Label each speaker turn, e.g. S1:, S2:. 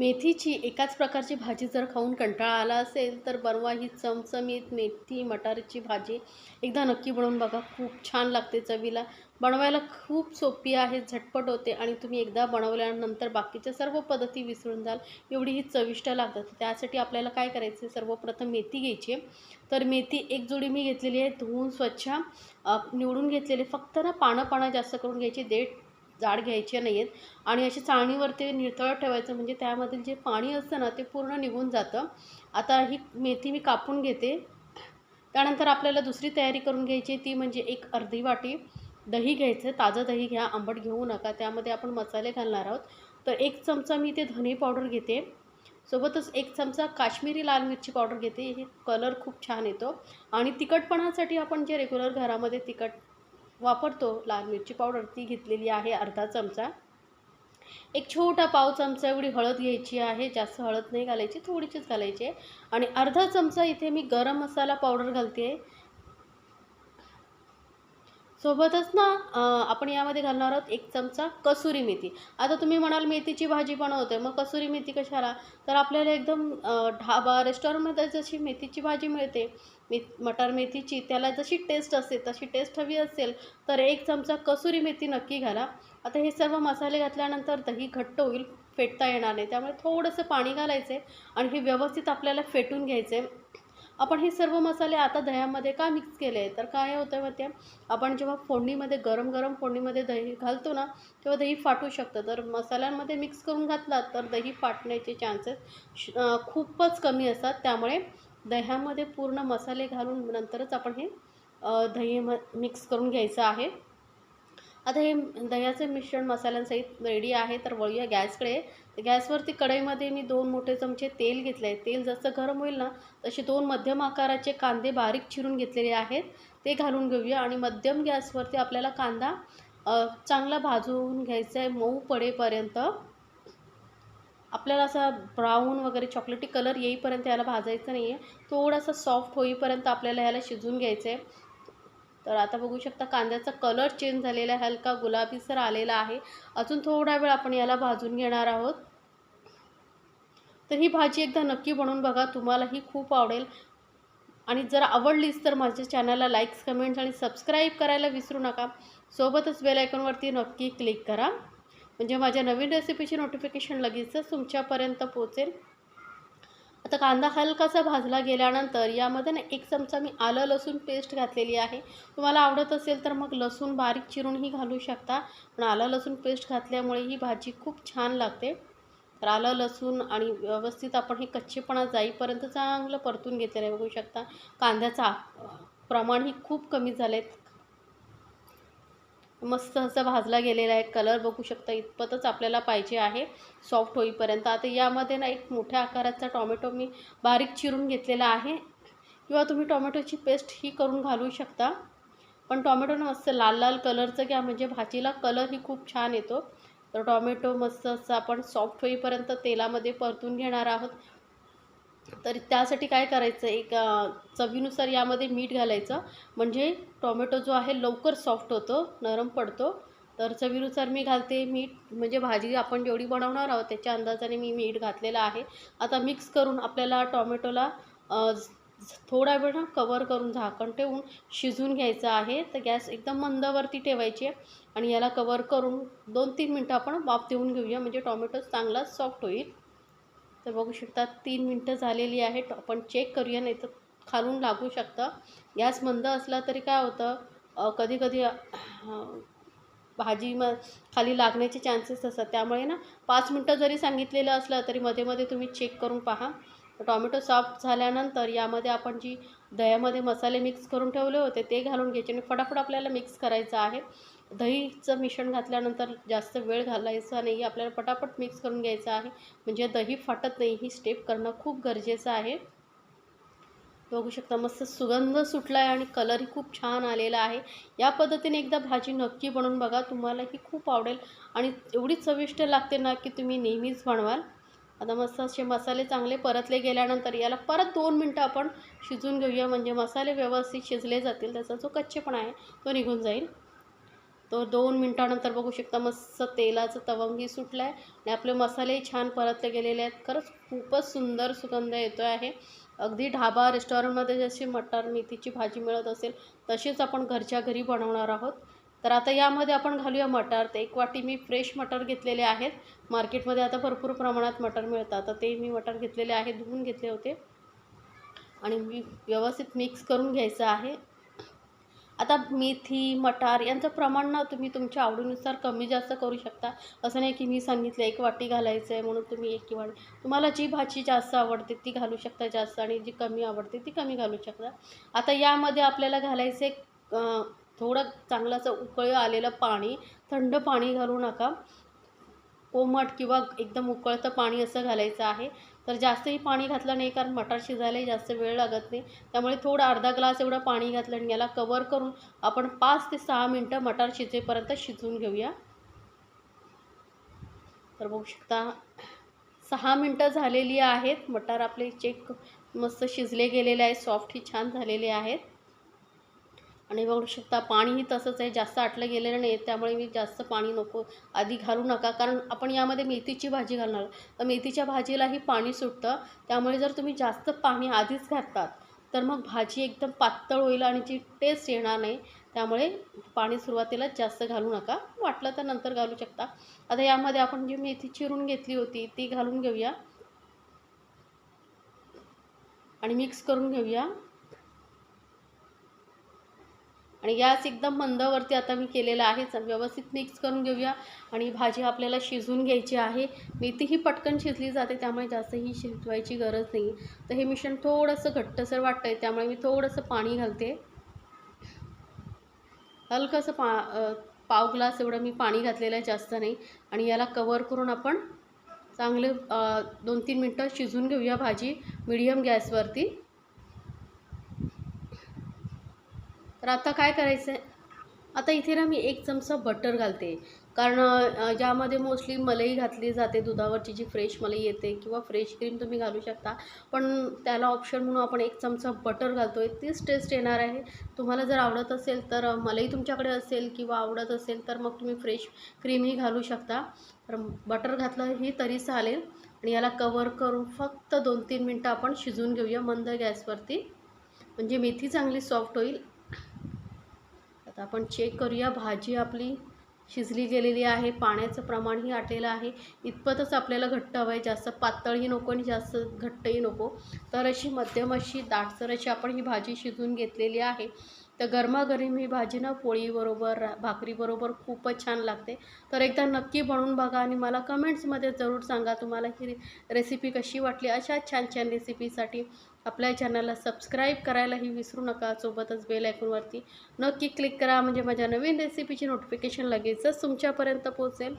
S1: मेथीची एकाच प्रकारची भाजी जर खाऊन कंटाळा आला असेल तर बनवा ही चमचमीत मेथी मटारची भाजी. एकदा नक्की बनवून बघा. खूप छान लागते चवीला. बनवायला खूप सोपी आहे झटपट होते आणि तुम्ही एकदा बनवल्यानंतर बाकीच्या सर्व पद्धती विसरून जाल. एवढी ही चविष्ट लागतात. त्यासाठी आपल्याला काय करायचं आहे सर्वप्रथम मेथी घ्यायची तर मेथी एक जोडी मी घेतलेली आहे. धुवून स्वच्छ निवडून घेतलेली. फक्त ना पानं पानं जास्त करून घ्यायची. देठ जाड घ्यायचे नाही आहेत आणि अशी चाळणीवरती नितळत ठेवायचं म्हणजे त्यामधील जे पाणी असतं ना ते पूर्ण निघून जातं. आता ही मेथी मी कापून घेते. त्यानंतर आपल्याला दुसरी तयारी करून घ्यायची ती म्हणजे एक अर्धी वाटी दही घ्यायचं ताजं दही घ्या आंबट घेऊ नका. त्यामध्ये आपण मसाले घालणार आहोत. तर एक चमचा मी ते धने पावडर घेते. सोबतच एक चमचा काश्मीरी लाल मिरची पावडर घेते. हे कलर खूप छान येतो. आणि तिखटपणासाठी आपण जे रेग्युलर घरामध्ये तिखट वापरतो. लाल मिरची पावडर ती घेतलेली आहे अर्धा चमचा. एक छोटा पाव चमचा एवढी हळद घ्यायची आहे. जास्त हळद नाही घालायची थोडीशीच घालायची आहे. आणि अर्धा चमचा इथे मी गरम मसाला पावडर घालते. आहे सोबतच ना आपण यामध्ये घालणार आहोत एक चमचा कसुरी मेथी. आता तुम्ही म्हणाल मेथीची भाजी बनवते मग कसुरी मेथी कशाला? तर आपल्याला एकदम ढाबा रेस्टॉरंटमध्ये जशी मेथीची भाजी मिळते मे मटार मेथीची त्याला जशी टेस्ट असते तशी टेस्ट हवी असेल तर एक चमचा कसुरी मेथी नक्की घाला. आता हे सर्व मसाले घातल्यानंतर दही घट्ट होईल फेटता येणार नाही. त्यामुळे थोडंसं पाणी घालायचं आहे आणि हे व्यवस्थित आपल्याला फेटून घ्यायचं आहे आपण हे सर्व मसाले आता दह्यामध्ये का मिक्स केले? आहे तर काय होतं माहिती आहे आपण जेव्हा फोडणीमध्ये गरम गरम फोडणीमध्ये दही घालतो ना तेव्हा दही फाटू शकतं. तर मसाल्यांमध्ये मिक्स करून घातलात तर दही फाटण्याचे चान्सेस खूपच कमी असतात. त्यामुळे दह्यामध्ये पूर्ण मसाले घालून नंतरच आपण हे दही म मिक्स करून घ्यायचं आहे. आता हे दह्याचे मिश्रण मसाल्यांसहित रेडी आहे तर वळूया गॅसकडे. तर गॅसवरती कढईमध्ये मी दोन मोठे चमचे तेल घेतले आहे तेल जसं गरम होईल ना तसे दोन मध्यम आकाराचे कांदे बारीक चिरून घेतलेले आहेत. ते घालून घेऊया आणि मध्यम गॅसवरती आपल्याला कांदा चांगला भाजून घ्यायचा आहे मऊ पडेपर्यंत. आपल्याला असा ब्राऊन वगैरे चॉकलेटी कलर येईपर्यंत याला भाजायचं नाही आहे थोडासा सॉफ्ट होईपर्यंत आपल्याला ह्याला शिजवून घ्यायचं आहे तर आता बघू शकता कांद्याचा कलर चेंज झालेला आहे. हलका गुलाबीसर आलेला आहे. अजून थोडा वेळ आपण याला भाजून घेणार आहोत. तर ही भाजी एकदा नक्की बनवून बघा. तुम्हालाही खूप आवडेल. आणि जर आवडलीच तर माझ्या चॅनलला लाईक्स कमेंट्स आणि सबस्क्राईब करायला विसरू नका. सोबतच बेलायकॉनवरती नक्की क्लिक करा. म्हणजे माझ्या नवीन रेसिपीची नोटिफिकेशन लगेचच तुमच्यापर्यंत पोचेल. आता कांदा हलकासा भाजला गेल्यानंतर यामध्ये ना एक चमचा मी आलं लसूण पेस्ट घातलेली आहे. तुम्हाला आवडत असेल तर मग लसूण बारीक चिरूनही घालू शकता. पण आलं लसूण पेस्ट घातल्यामुळे ही भाजी खूप छान लागते. तर आलं लसूण आणि व्यवस्थित आपण हे कच्चेपणा जाईपर्यंत चांगलं परतून घेतलेलं आहे. बघू शकता कांद्याचा प्रमाण ही खूप कमी झालेत. मस्त असं भाजला गेलेला आहे. कलर बघू शकता इतपतच आपल्याला पाहिजे आहे. सॉफ्ट होईपर्यंत. आता यामध्ये ना एक मोठ्या आकाराचा टॉमॅटो मी बारीक चिरून घेतलेला आहे. किंवा तुम्ही टॉमॅटोची पेस्ट ही करून घालू शकता. पण टॉमॅटोनं मस्त लाल लाल कलरचं घ्या. म्हणजे भाजीला कलरही खूप छान येतो. तर टॉमॅटो मस्त असं आपण सॉफ्ट होईपर्यंत तेलामध्ये परतून घेणार आहोत. तर त्यासाठी काय करायचं एक चवीनुसार यामध्ये मीठ घालायचं. म्हणजे टोमॅटो जो आहे लवकर सॉफ्ट होतो नरम पडतो. तर चवीनुसार मी घालते मीठ. म्हणजे भाजी आपण जेवढी बनवणार आहोत त्याच्या अंदाजाने मी मीठ घातलेलं आहे. आता मिक्स करून आपल्याला टॉमॅटोला थोडा वेळ ना कवर करून झाकण ठेवून शिजून घ्यायचं आहे. तर गॅस एकदम मंदावरती ठेवायची आहे. आणि याला कवर करून दोन तीन मिनटं आपण वाफ देऊन घेऊया. म्हणजे टॉमॅटो चांगला सॉफ्ट होईल. तर बघू शकता तीन मिनटं झालेली आहे आपण चेक करूया नाही तर खालून लागू शकतं. गॅस मंद असला तरी काय होतं कधी कधी भाजी मग खाली लागण्याचे चान्सेस असतात. त्यामुळे ना पाच मिनटं जरी सांगितलेलं असलं तरी मध्ये मध्ये तुम्ही चेक करून पहा. टॉमॅटो सॉफ्ट झाल्यानंतर यामध्ये आपण जी दह्यामध्ये मसाले मिक्स करून ठेवले होते ते घालून घ्यायचे आणि फटाफट आपल्याला मिक्स करायचं आहे. दहीचं मिश्रण घातल्यानंतर जास्त वेळ घालायचा नाही आपल्याला पटापट मिक्स करून घ्यायचं आहे. म्हणजे दही फाटत नाही ही स्टेप करणं खूप गरजेचं आहे. बघू शकता मस्त सुगंध सुटला आहे आणि कलरही खूप छान आलेला आहे. या पद्धतीने एकदा भाजी नक्की बनवून बघा तुम्हाला ही खूप आवडेल. आणि एवढी चविष्ट लागते ना की तुम्ही नेहमीच बनवाल. आता मस्त असे मसाले चांगले परतले गेल्यानंतर याला परत दोन मिनटं आपण शिजून घेऊया. म्हणजे मसाले व्यवस्थित शिजले जातील त्याचा जो कच्चेपणा आहे तो निघून जाईल. तो दोन मिनटानंतर बघू शकता मस्त तेलाचं तवंगही सुटलं आहे आणि आपले मसालेही छान परतले गेलेले आहेत. खरंच खूपच सुंदर सुगंध येतो आहे. अगदी ढाबा रेस्टॉरंटमध्ये जशी मटार मेथीची भाजी मिळत असेल तशीच आपण घरच्या घरी बनवणार आहोत. तर आता यामध्ये आपण घालूया मटार. तर एक वाटी मी फ्रेश मटार घेतलेले आहेत. मार्केटमध्ये आता भरपूर प्रमाणात मटार मिळतात. तर ते मी मटार घेतलेले आहे धुवून घेतले होते. आणि मी व्यवस्थित मिक्स करून घ्यायचं आहे. आता मेथी मटार यांचं प्रमाण ना तुम्ही तुमच्या आवडीनुसार कमी जास्त करू शकता. असं नाही की मी सांगितलं एक वाटी घालायचं आहे म्हणून तुम्ही एक वाटी तुम्हाला जी भाजी जास्त आवडते ती घालू शकता जास्त आणि जी कमी आवडते ती कमी घालू शकता. आता यामध्ये आपल्याला घालायचं आहे थोडं चांगलं असं उकळं आलेलं पाणी थंड पाणी घालू नका. कोमट किंवा एकदम उकळतं पाणी असं घालायचं आहे. तर जास्तही पाणी घातलं नाही कारण मटार शिजायलाही जास्त वेळ लागत नाही. त्यामुळे थोडं अर्धा ग्लास एवढं पाणी घातलं आणि याला कवर करून आपण पाच ते सहा मिनटं मटार शिजेपर्यंत शिजवून घेऊया. तर बघू शकता सहा मिनटं झालेली आहेत. मटार आपले चेक मस्त शिजले गेलेले आहेत. सॉफ्टही छान झालेले आहेत. आणि बघू शकता पाणीही तसंच आहे. जास्त आटलं गेलेलं नाही. त्यामुळे मी जास्त पाणी नको आधी घालू नका. कारण आपण यामध्ये मेथीची भाजी घालणार. तर मेथीच्या भाजीलाही पाणी सुटतं. त्यामुळे जर तुम्ही जास्त पाणी आधीच घाततात तर मग भाजी एकदम पातळ होईल आणि जी टेस्ट येणार नाही. त्यामुळे पाणी सुरुवातीलाच जास्त घालू नका. वाटलं तर नंतर घालू शकता. आता यामध्ये आपण जी मेथी चिरून घेतली होती ती घालून घेऊया. आणि मिक्स करून घेऊया. आणि गॅस एकदम मंदावरती आता मी केलेला आहे व्यवस्थित मिक्स करून घेऊया. आणि भाजी आपल्याला शिजवून घ्यायची आहे. मेथी ही पटकन शिजली जाते त्यामुळे जास्त ही शिजवायची गरज नाही. तर हे मिश्रण थोडंसं घट्टसर वाटतं आहे त्यामुळे मी थोडंसं पाणी घालते. हलकंसं पा पाव ग्लास एवढं मी पाणी घातलेलं आहे जास्त नाही. आणि याला कवर करून आपण चांगले दोन तीन मिनटं शिजून घेऊया भाजी मिडियम गॅसवरती तर आता काय करायचं आहे आता इथे ना मी एक चमचा बटर घालते. कारण ज्यामध्ये मोस्टली मलई घातली जाते दुधावरची जी फ्रेश मलई येते किंवा फ्रेश क्रीम तुम्ही घालू शकता. पण त्याला ऑप्शन म्हणून आपण एक चमचा बटर घालतो आहे तीच टेस्ट येणार आहे. तुम्हाला जर आवडत असेल तर मलई तुमच्याकडे असेल किंवा आवडत असेल तर मग तुम्ही फ्रेश क्रीमही घालू शकता. तर बटर घातलं ही तरी चालेल. आणि याला कवर करून फक्त दोन तीन मिनटं आपण शिजवून घेऊया मंद गॅसवरती. म्हणजे मेथी चांगली सॉफ्ट होईल. आता आपण चेक करूया. भाजी आपली शिजली गेलेली आहे. पाण्याचं प्रमाणही आटलेलं आहे. इतपतच आपल्याला घट्ट हवं आहे जास्त पातळही नको आणि जास्त घट्टही नको. तर अशी मध्यम अशी दाटसर अशी आपण ही भाजी शिजून घेतलेली आहे. तर गरमागरम ही भाजी ना पोळीबरोबर भाकरीबरोबर खूपच छान लागते. तर एकदा नक्की बनवून बघा आणि मला कमेंट्समध्ये जरूर सांगा तुम्हाला ही रेसिपी कशी वाटली. अशा छान छान रेसिपीसाठी आपल्या चॅनलला सबस्क्राईब करायलाही विसरू नका. सोबतच बेल आयकॉनवरती नक्की क्लिक करा. म्हणजे माझ्या नवीन रेसिपीची नोटिफिकेशन लगेचच तुमच्यापर्यंत पोहोचेल.